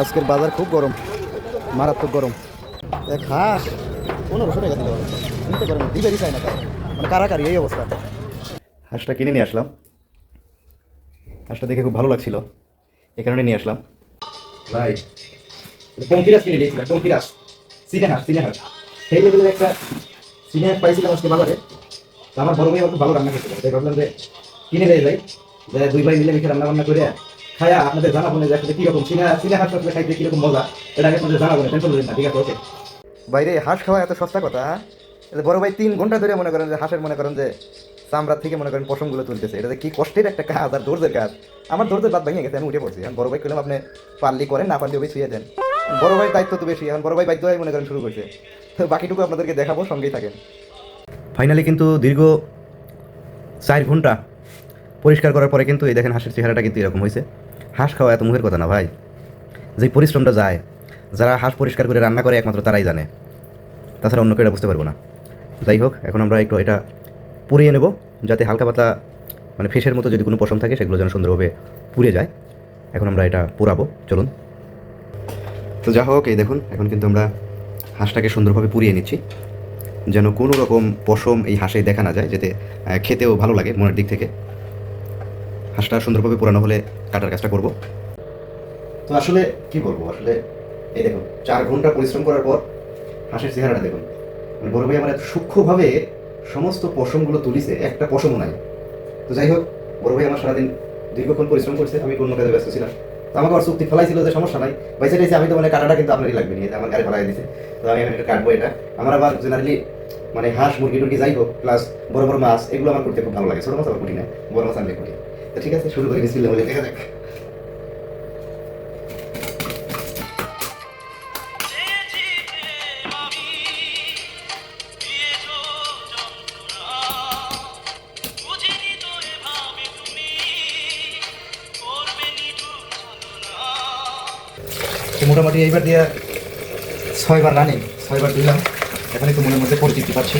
আজকের বাজার খুব গরম। মারাত্মক গরম। এক হাঁস পনেরোশো টাকা দিল চিন্তা করেন দিবেরই চাই না তাই মানে কারাকারি এই অবস্থা। হাঁসটা কিনে নিয়ে আসলাম। হাঁসটা দেখে খুব ভালো লাগছিল। এ কারণে নিয়ে আসলাম। ভাই পঙ্কিরাস কিনে দিয়েছিলাম পঙ্কিরাস সিনে হাঁস সিনে হাঁস। সেই লেভেলের একটা সিনে হাঁস পাইছিলাম আজকে বাজারে। তো আমার বড় মেয়ে আমার খুব ভালো রান্না করতে পারে। তাই ভাবলাম যে কিনে দিয়ে যাই যে দুই ভাই মিলে মিশে রান্না বান্না করে খায়া আপনাদের জানাব না যে আসলে কীরকম সিনে সিনে হাঁস আসলে খাইতে কীরকম মজা এটা আগে আপনাদের জানাব না টেনশন করবেন না ঠিক আছে ওকে। বাইরে হাঁস খাওয়া এত সস্তা কথা হ্যাঁ? এটা বড় ভাই তিন ঘণ্টা ধরে মনে করেন যে হাঁসের মনে করেন যে চামড়া থেকে মনে করেন পশমগুলো তুলতেছে। এটা কি কষ্টের একটা কাজ আর দৌড়ের কাজ। আমার দৌড়ের বাদ ভেঙে গেছে আমি উঠে পড়ছি। এখন বড় ভাই করলাম আপনি পারলি করেন না পারলে ওই শুয়ে দেন। বড় ভাই দায়িত্ব তো বেশি এখন বড় ভাই বাধ্য হয়ে মনে করেন শুরু করছে। তো বাকিটুকু আপনাদেরকে দেখাবো সঙ্গেই থাকেন। ফাইনালি কিন্তু দীর্ঘ চার ঘণ্টা পরিষ্কার করার পরে কিন্তু এই দেখেন হাঁসের চেহারাটা কিন্তু এরকম হয়েছে হাঁস খাওয়া এত মুখের কথা না ভাই। যে পরিশ্রমটা যায়, যারা হাঁস পরিষ্কার করে রান্না করে একমাত্র তারাই জানে। তাছাড়া অন্য কেউ এটা বুঝতে পারব না। যাই হোক, এখন আমরা একটু এটা পুড়িয়ে নেব, যাতে হালকা পাতলা মানে ফেসের মতো যদি কোনো পশম থাকে, সেগুলো যেন সুন্দরভাবে পুড়ে যায়। এখন আমরা এটা পোড়াবো, চলুন। তো যা হোক, এই দেখুন, এখন কিন্তু আমরা হাঁসটাকে সুন্দরভাবে পুড়িয়ে নিচ্ছি। যেন কোনো রকম পশম এই হাঁসে দেখা না যায়, যাতে খেতেও ভালো লাগে মনের দিক থেকে। হাঁসটা সুন্দরভাবে পোড়ানো হলে কাটার কাজটা করব। তো আসলে কি বলব? আসলে এই দেখুন, চার ঘণ্টা পরিশ্রম করার পর হাঁসের চেহারাটা দেখুন। মানে বড় ভাই আমার এত সূক্ষ্মভাবে সমস্ত পশমগুলো তুলিছে, একটা পশমও নাই। তো যাই হোক, বড় ভাই আমার সারাদিন দীর্ঘক্ষণ পরিশ্রম করছে, আমি অন্য কাজে ব্যস্ত ছিলাম। তো আমাকে আর চুক্তি ফেলাইছিল যে সমস্যা নাই। বাইসে টাইসে আমি তো মানে কাটাটা কিন্তু আপনারই লাগবে নিয়ে, আমার গাড়ি ফেলাই দিছে। তো আমি এটা কাটবো এটা। আমার আবার জেনারেলি মানে হাঁস, মুরগি টুরগি যাই হোক প্লাস বড় বড় মাছ, এগুলো আমার করতে খুব ভালো লাগে। ছোটো মাছ আমার করি না, বড় মাছ আনলে করি। ঠিক আছে, শুরু করে দেখা যাক। তো মোটামুটি এইবার দিয়ে ছয়বার রানিং, ছয়বার দিলাম এখন একটু মনের মধ্যে পরিচিতি পাচ্ছে।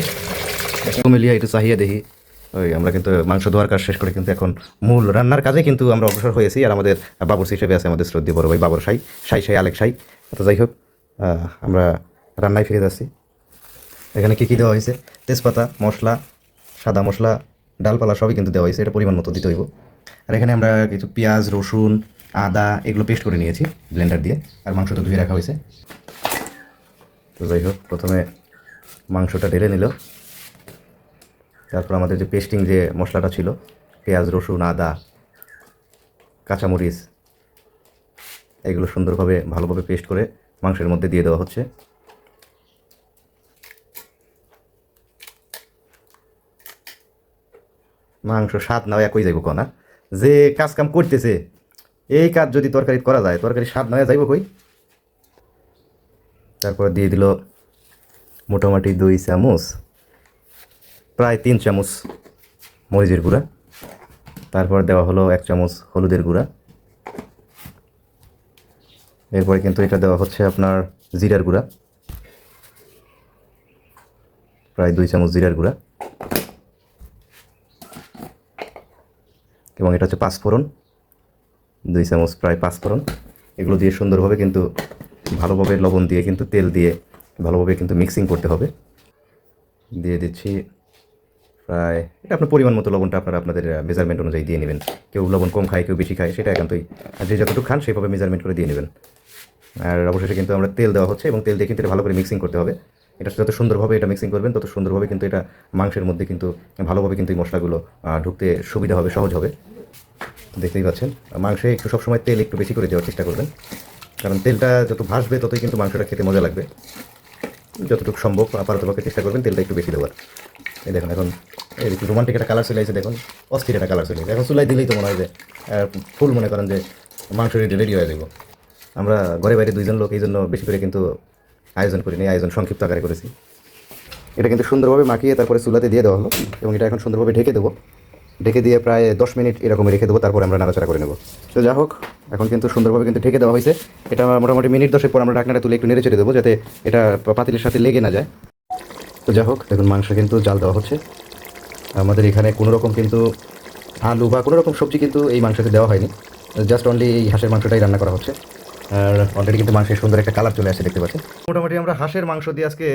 মিলিয়ে একটু চাহিয়ে দেখি। ওই আমরা কিন্তু মাংস ধোয়ার কাজ শেষ করে কিন্তু এখন মূল রান্নার কাজে কিন্তু আমরা অগ্রসর হয়েছি। আর আমাদের বাবুর হিসেবে আছে আমাদের শ্রদ্ধীয় বড় ভাই বাবর সাই সাই সাই আলেক সাই। তো যাই হোক আমরা রান্নায় ফিরে যাচ্ছি। এখানে কী কী দেওয়া হয়েছে? তেজপাতা, মশলা, সাদা মশলা, ডালপালা সবই কিন্তু দেওয়া হয়েছে। এটা পরিমাণ মতো দিতে হইব। আর এখানে আমরা কিছু পেঁয়াজ, রসুন, আদা এগুলো পেস্ট করে নিয়েছি ব্লেন্ডার দিয়ে। আর মাংস তো ধুয়ে রাখা হয়েছে। তো যাই হোক, প্রথমে মাংসটা ঢেলে নিল। তারপর আমাদের যে পেস্টিং যে মশলাটা ছিল, পেঁয়াজ, রসুন, আদা, কাঁচামরিচ, এগুলো সুন্দরভাবে ভালোভাবে পেস্ট করে মাংসের মধ্যে দিয়ে দেওয়া হচ্ছে। মাংস স্বাদ নাও, একই যাইব কনা যে কাজ কাম করতেছে, এই কাজ যদি তরকারি করা যায় তরকারি স্বাদ নয় যাইব কই? তারপর দিয়ে দিল মোটামুটি দুই চামচ প্রায় তিন চামচ মরিচের গুঁড়া। তারপর দেওয়া হলো এক চামচ হলুদের গুঁড়া। এরপরে কিন্তু এটা দেওয়া হচ্ছে আপনার জিরার গুঁড়া। প্রায় দুই চামচ জিরার গুঁড়া। এবং এটা হচ্ছে পাঁচফোড়ন। দুই চামচ প্রায় পাঁচফোড়ন। এগুলো দিয়ে সুন্দরভাবে কিন্তু ভালোভাবে লবণ দিয়ে কিন্তু তেল দিয়ে ভালোভাবে কিন্তু মিক্সিং করতে হবে। দিয়ে দিচ্ছি প্রায়, এটা আপনার পরিমাণ মতো লবণটা আপনারা আপনাদের মেজারমেন্ট অনুযায়ী দিয়ে নেবেন। কেউ লবণ কম খায়, কেউ বেশি খায়, সেটা একান্তই। যে যতটুকু খান সেভাবে মেজারমেন্ট করে দিয়ে নেবেন। আর অবশেষে কিন্তু আমরা তেল দেওয়া হচ্ছে এবং তেল দিয়ে কিন্তু ভালো করে মিক্সিং করতে হবে। এটা যত সুন্দরভাবে এটা মিক্সিং করবেন, তত সুন্দরভাবে কিন্তু এটা মাংসের মধ্যে কিন্তু ভালোভাবে কিন্তু এই মশলাগুলো ঢুকতে সুবিধা হবে, সহজ হবে। দেখতেই পাচ্ছেন, মাংসে একটু সবসময় তেল একটু বেশি করে দেওয়ার চেষ্টা করবেন। কারণ তেলটা যত ভাসবে, ততই কিন্তু মাংসটা খেতে মজা লাগবে। যতটুকু সম্ভব আপাততপক্ষে চেষ্টা করবেন তেলটা একটু বেশি দেওয়ার। এই দেখুন, এখন এই রোমান্টিক একটা কালার চলে আসছে দেখুন, অস্থির একটা কালার চলে এখন চুলাই দিলেই তো মনে হয় যে ফুল মনে করেন যে মাংস রেডি রেডি হয়ে যাব। আমরা ঘরে বাইরে দুইজন লোক, এই জন্য বেশি করে কিন্তু আয়োজন করিনি আয়োজন সংক্ষিপ্ত আকারে করেছি। এটা কিন্তু সুন্দরভাবে মাখিয়ে তারপরে চুলাতে দিয়ে দেওয়া হলো, এবং এটা এখন সুন্দরভাবে ঢেকে দেবো। ঢেকে দিয়ে প্রায় দশ মিনিট এরকম রেখে দেবো, তারপর আমরা নাড়াচাড়া করে নেব। তো যা হোক, এখন কিন্তু সুন্দরভাবে কিন্তু ঢেকে দেওয়া হয়েছে। এটা মোটামুটি মিনিট দশের পর আমরা ঢাকনাটা তুলে একটু নেড়ে চেড়ে দেবো, যাতে এটা পাতিলের সাথে লেগে না যায়। তো যাই হোক, দেখুন, মাংস কিন্তু জাল দেওয়া হচ্ছে। আমাদের এখানে কোনো রকম কিন্তু আলু বা কোনো রকম সবজি কিন্তু এই মাংসতে দেওয়া হয়নি। জাস্ট অনলি এই হাঁসের মাংসটাই রান্না করা হচ্ছে। আর অলরেডি কিন্তু মাংসের সুন্দর একটা কালার চলে আসে, দেখতে পাচ্ছেন? মোটামুটি আমরা হাঁসের মাংস দিয়ে আজকে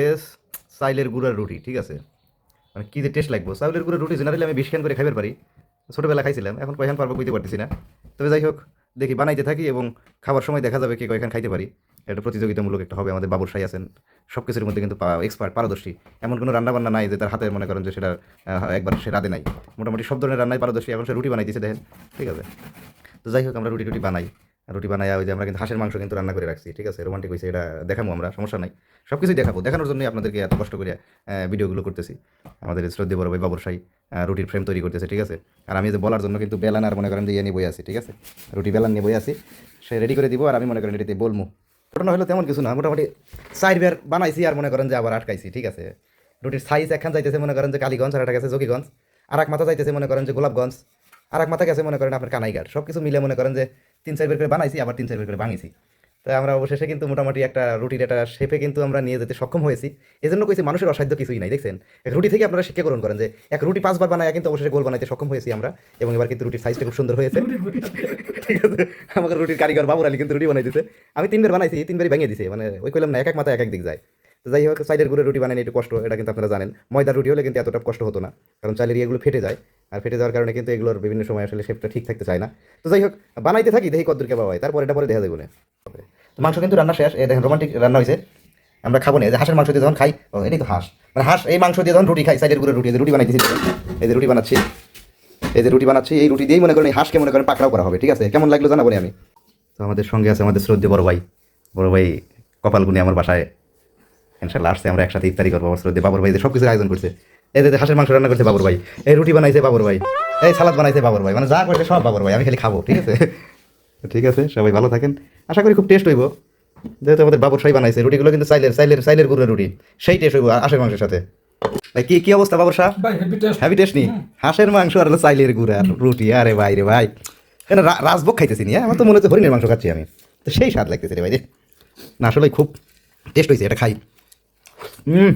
চাইলের গুঁড়ার রুটি, ঠিক আছে? মানে কী যে টেস্ট লাগবো। চাউলের গুঁড়ার রুটি জেনারেলি আমি বিশ খান করে খাইবার পারি। ছোটোবেলা খাইছিলাম, এখন কয়খান পারব বুঝতে পারতেছি না। তবে যাই হোক, দেখি বানাইতে থাকি এবং খাবার সময় দেখা যাবে কে কয়খান খাইতে পারি। এটা প্রতিযোগিতামূলক একটা হবে, আমাদের বাবুর সাই আছেন। সব কিছুর মধ্যে কিন্তু এক্সপার্ট পারদর্শী। এমন কোনো রান্নাবান্না নাই যে তার হাতে মনে করেন যে সেটা একবার সে রাধে নাই। মোটামুটি সব ধরনের রান্নায় পারদর্শী, এখন সে রুটি বানাই দিয়েছে দেখেন। ঠিক আছে? তো যাই হোক, আমরা রুটি টুটি বানাই। রুটি বানাই ওই যে আমরা কিন্তু হাঁসের মাংস কিন্তু রান্না করে রাখছি, ঠিক আছে? রোমান্টিক হয়েছে এটা দেখাবো আমরা, সমস্যা নাই। সব কিছুই দেখাবো, দেখানোর জন্যই আপনাদেরকে এত কষ্ট করে ভিডিওগুলো করতেছি। আমাদের শ্রদ্ধে বড় ভাই বাবুর সাই রুটির ফ্রেম তৈরি করতেছে, ঠিক আছে? আর আমি যে বলার জন্য কিন্তু বেলান আর মনে করেন যে ইয়ে নিয়ে বই আছি, ঠিক আছে? রুটি বেলান নিয়ে বই আছি, সে রেডি করে দিব, আর আমি মনে করেন এটাতে বলব ঘটনা হলো তেমন কিছু না, মোটামুটি সাইড বের বানাইছি আর মনে করেন যে আবার আটকাইছি, ঠিক আছে? রুটির সাইজ একখান যাইতেছে, মনে করেন যে কালীগঞ্জ, আর একটা গেছে জকিগঞ্জ আর এক মাথা যাইতেছে মনে করেন যে গোলাপগঞ্জ আর এক মাথা গেছে মনে করেন আপনার কানাইঘাট সব কিছু মিলে মনে করেন যে তিন চার বের করে বানাইছি, আবার তিন চার বের করে ভাঙিছি। তো আমরা অবশেষে কিন্তু মোটামুটি একটা রুটির একটা শেপে কিন্তু আমরা নিয়ে যেতে সক্ষম হয়েছি। এই জন্য কইছি মানুষের অসাধ্য কিছুই নাই দেখছেন? এক রুটি থেকে আপনারা শিক্ষা গ্রহণ করেন যে এক রুটি পাঁচবার বানায় কিন্তু অবশেষে গোল বানাইতে সক্ষম হয়েছি আমরা এবং এবার কিন্তু রুটির সাইজটা খুব সুন্দর হয়েছে। ঠিক আছে? আমাকে রুটির কারিগর বাবুর আলী কিন্তু রুটি বানাই দিতে আমি তিনবার বানাইছি তিনবারই ভেঙে দিছে মানে ওই কইলাম না এক এক মাথা এক এক দিক যায়। তো যাই হোক সাইডের গুঁড়ে রুটি বানানো একটু কষ্ট এটা কিন্তু আপনারা জানেন। ময়দার রুটি হলে কিন্তু এতটা কষ্ট হতো না কারণ চালের ইয়েগুলো ফেটে যায়। আর ফেটে যাওয়ার কারণে কিন্তু এগুলোর বিভিন্ন সময় আসলে শেপটা ঠিক থাকতে চায় না। তো যাই হোক বানাইতে থাকি দেখি কদ্দুর কেবা হয় তারপর এটা পরে দেখা যাবে মাংস কিন্তু রান্না শেষ। দেখেন রোমান্টিক রান্না হয়েছে আমরা খাব না। যে হাঁসের মাংস দিয়ে যখন খাই, ও, এটাই তো হাঁস। মানে হাঁস, এই মাংস দিয়ে যখন রুটি খাই সাইডের গুঁড়ে রুটি রুটি বানাইতেছি। এই যে রুটি বানাচ্ছি। এই যে রুটি বানাচ্ছি, এই রুটি দিয়েই মনে করেন এই হাঁসকে মনে করেন পাকড়াও করা হবে। ঠিক আছে? কেমন লাগল জানাব আমি? তো আমাদের সঙ্গে আছে আমাদের শ্রদ্ধে বড় ভাই। বড় ভাই কপাল গুনে আমার বাসায় ইনশাল্লাহ আসছে। আমরা একসাথে ইফতারি করব আমার শ্রদ্ধে বাবুর ভাই। সব কিছু আয়োজন করছে। এই যে হাঁসের মাংস রান্না করছে বাবুর ভাই। এই রুটি বানাইছে বাবুর ভাই। এই সালাদ বানাইছে বাবুর ভাই। মানে যা করছে সব বাবুর ভাই। আমি খালি খাব, ঠিক আছে? ঠিক আছে? সবাই ভালো থাকেন। আশা করি খুব টেস্ট হইব। যেহেতু আমাদের বাবুর সাই বানাইছে রুটিগুলো কিন্তু সাইলের সাইলের সাইলের গুঁড়ো রুটি সেই টেস্ট হইব হাঁসের মাংসের সাথে। ভাই কি কি অবস্থা বাবুর ভাই হেভি টেস্ট নি? হাঁসের মাংস আর হলো চাইলের গুঁড়া রুটি আরে ভাই রে ভাই। কেন রা- রাজভোগ খাইতেছি নি হ্যাঁ? আমার তো মনে হচ্ছে হরিণের মাংস খাচ্ছি আমি। তো সেই স্বাদ লাগতেছে রে ভাই রে। না আসলে খুব টেস্ট হয়েছে এটা খাই। হুম